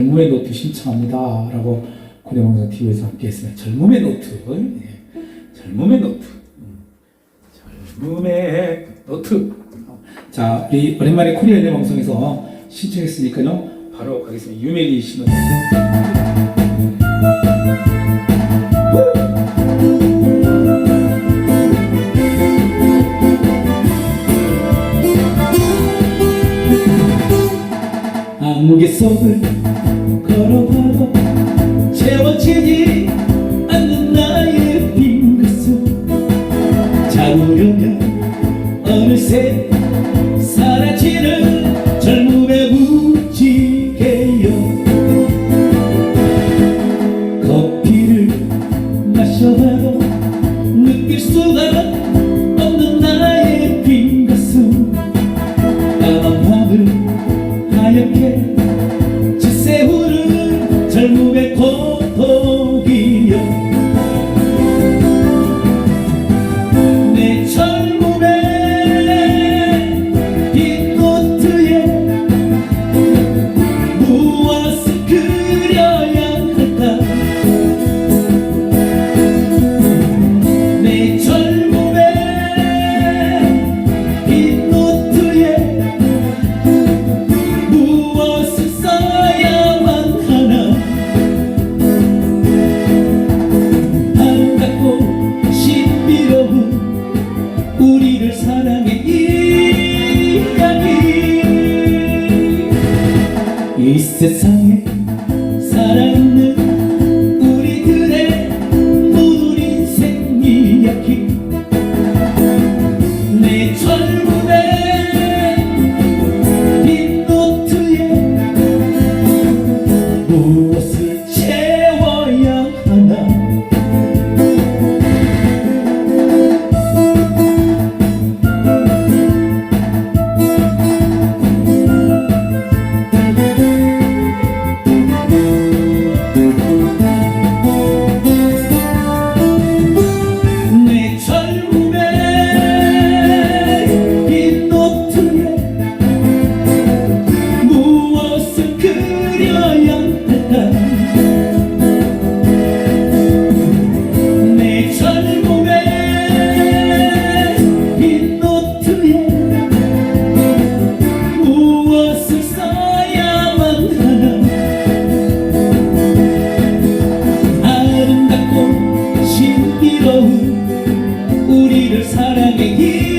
젊음의 노트 신청합니다. 라고 고대방송 TV에서 함께 했습니다. 젊음의 노트. 예. 젊음의 노트. 음. 젊음의 노트. 자, 우리 오랜만에 코리아 연예 방송에서 신청했으니까요. 바로 가겠습니다. 유메리 씨는. 안개 속을 걸어봐도 채워지지 않는 나의 빈 가슴 잡으려면 어느새 사라지는 젊음의 무지개요 커피를 마셔봐도 느낄 수가 Mr. 우리를 사랑의